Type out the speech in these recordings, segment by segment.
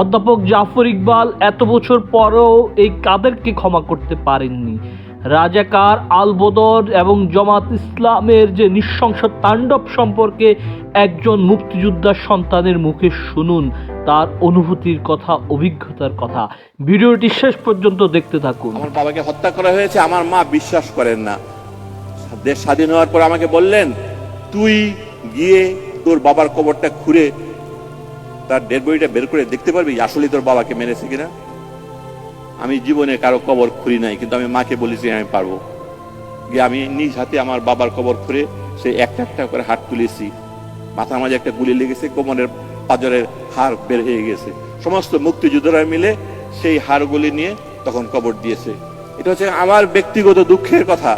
অধ্যাপক জাফর ইকবাল এত বছর পরেও এই কাদেরকে ক্ষমা করতে পারেননি। রাজাকার আলবদর এবং জামাত ইসলামের যে নৃশংস তাণ্ডব সম্পর্কে একজন মুক্তিযোদ্ধার সন্তানের মুখে শুনুন, তার অনুভূতির কথা, অভিজ্ঞতার কথা। ভিডিওটি শেষ পর্যন্ত দেখতে থাকুন। আমার বাবাকে হত্যা করা হয়েছে, আমার মা বিশ্বাস করেন না। দেশ স্বাধীন হওয়ার পর আমাকে বললেন, তুই গিয়ে তোর বাবার কবরটা খুঁড়ে তার ডেড বডিটা বের করে দেখতে পারবি আসলে তোর বাবাকে মেরেছে কিনা? আমি জীবনে কারও কবর খুঁড়ি নাই, কিন্তু আমি মাকে বলেছি আমি পারব। গিয়ে আমি নিজ হাতে আমার বাবার কবর খুঁড়ে সে একটা একটা করে হাত তুলেছি। মাথার মাঝে একটা গুলি লেগেছে, কোমরের পাজরের হাড় বের হয়ে গেছে। সমস্ত মুক্তিযোদ্ধারা মিলে সেই হাড়গুলি নিয়ে তখন কবর দিয়েছে। এটা হচ্ছে আমার ব্যক্তিগত দুঃখের কথা।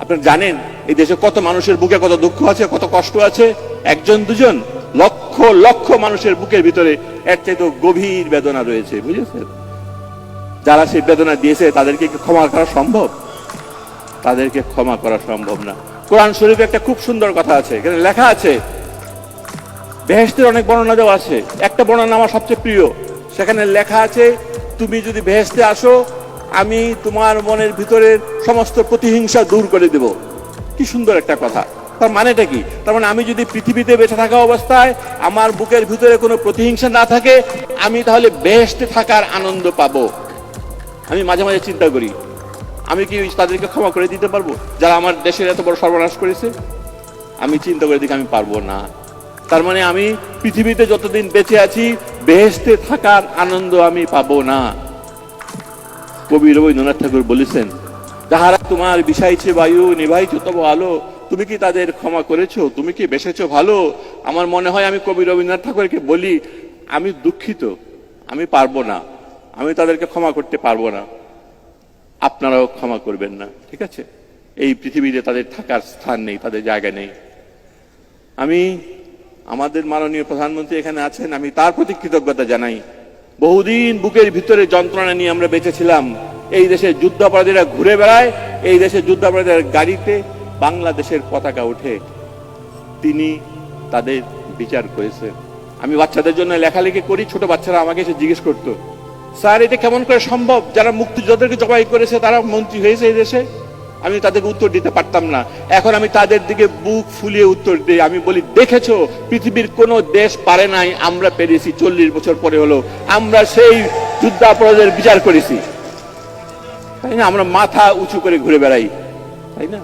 আপনারা জানেন, এই দেশে কত মানুষের বুকে কত দুঃখ আছে, কত কষ্ট আছে? একজন, দুজন। লক্ষ লক্ষ মানুষের বুকের ভিতরে এর চাইতে গভীর বেদনা রয়েছে, বুঝেছেন? যারা সেই বেদনা দিয়েছে, তাদেরকে ক্ষমা করা সম্ভব? তাদেরকে ক্ষমা করা সম্ভব না। কোরআন শরীফে একটা খুব সুন্দর কথা আছে, এখানে লেখা আছে বেহেস্তের অনেক বর্ণনা দেওয়া আছে। একটা বর্ণনা আমার সবচেয়ে প্রিয়, সেখানে লেখা আছে, তুমি যদি বেহেস্তে আসো, আমি তোমার মনের ভিতরের সমস্ত প্রতিহিংসা দূর করে দেব। কি সুন্দর একটা কথা। তার মানেটা কি? তার মানে আমি যদি পৃথিবীতে বেঁচে থাকা অবস্থায় আমার বুকের ভিতরে কোনো প্রতিহিংসা না থাকে, আমি তাহলে বেহেস্তে থাকার আনন্দ পাবো। আমি মাঝে মাঝে চিন্তা করি, আমি কি তাদেরকে ক্ষমা করে দিতে পারব? যারা আমার দেশের এত বড় সর্বনাশ করেছে, আমি চিন্তা করে দেখি আমি পারব না। তার মানে আমি পৃথিবীতে যতদিন বেঁচে আছি বেহেস্তে থাকার আনন্দ আমি পাবো না। কবি রবীন্দ্রনাথ ঠাকুর বলেছেন তাহারা তোমার বিষাইছে বায়ু নিভাইছো তব আলো তুমি কি তাদের ক্ষমা করেছ? তুমি কি বেসেছো ভালো? আমার মনে হয় আমি কবি রবীন্দ্রনাথ ঠাকুরকে বলি, আমি দুঃখিত, আমি পারব না, আমি তাদেরকে ক্ষমা করতে পারব না। আপনারাও ক্ষমা করবেন না, ঠিক আছে? এই পৃথিবীতে তাদের থাকার স্থান নেই, তাদের জায়গা নেই। আমি, আমাদের মাননীয় প্রধানমন্ত্রী এখানে আছেন, আমি তার প্রতি কৃতজ্ঞতা জানাই। বহুদিন বুকের ভিতরে যন্ত্রণা নিয়ে আমরা বেঁচেছিলাম এই দেশে যুদ্ধাপরাধীরা ঘুরে বেড়ায়, এই দেশে যুদ্ধাপরাধীরা গাড়িতে বাংলাদেশের পতাকা উঠে তিনি তাদের বিচার করেছেন আমি বাচ্চাদের জন্য লেখালেখি করি, ছোট বাচ্চারা আমাকে এসে জিজ্ঞেস করতো, স্যার, এটা কেমন করে সম্ভব? যারা মুক্তিযোদ্ধাদেরকে জবাই করেছে, তারা মন্ত্রী হয়েছে এই দেশে? আমি তাদেরকে উত্তর দিতে পারতাম না। এখন আমি তাদের দিকে বুক ফুলিয়ে উত্তর দিই। আমি বলি, দেখেছ, পৃথিবীর কোন দেশ পারে নাই, আমরা পেরেছি, চল্লিশ বছর পরে হলো, আমরা সেই যুদ্ধাপরাধের বিচার করেছি। তাই না? আমরা মাথা উঁচু করে ঘুরে বেড়াই, তাই না?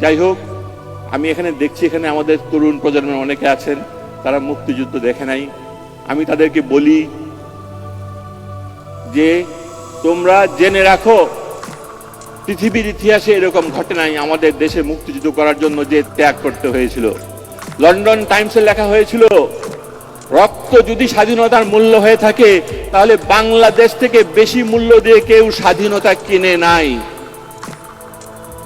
যাই হোক আমি এখানে দেখছি এখানে আমাদের তরুণ প্রজন্মের অনেকে আছেন, তারা মুক্তিযুদ্ধ দেখে নাই। আমি তাদেরকে বলি যে, তোমরা জেনে রাখো, পৃথিবীর ইতিহাসে এরকম ঘটে নাই আমাদের দেশে মুক্তিযুদ্ধ করার জন্য যে ত্যাগ করতে হয়েছিল। লন্ডন টাইমসে লেখা হয়েছিল, রক্ত যদি স্বাধীনতার মূল্য হয়ে থাকে, তাহলে বাংলাদেশ থেকে বেশি মূল্য দিয়ে কেউ স্বাধীনতা কিনে নাই।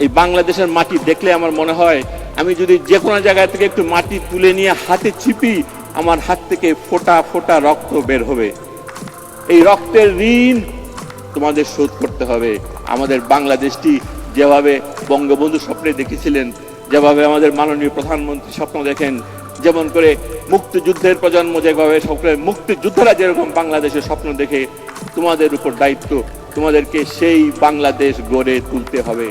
এই বাংলাদেশের মাটি দেখলে আমার মনে হয় আমি যদি যে কোনো জায়গা থেকে একটু মাটি তুলে নিয়ে হাতে চিপি, আমার হাত থেকে ফোটা ফোটা রক্ত বের হবে। এই রক্তের ঋণ তোমাদের শোধ করতে হবে। আমাদের বাংলাদেশটি যেভাবে বঙ্গবন্ধু স্বপ্নে দেখেছিলেন, যেভাবে আমাদের মাননীয় প্রধানমন্ত্রী স্বপ্ন দেখেন, যেমন করে মুক্তিযুদ্ধের প্রজন্ম যেভাবে স্বপ্নে মুক্তিযোদ্ধারা যেরকম বাংলাদেশের স্বপ্ন দেখে, তোমাদের উপর দায়িত্ব, তোমাদেরকে সেই বাংলাদেশ গড়ে তুলতে হবে।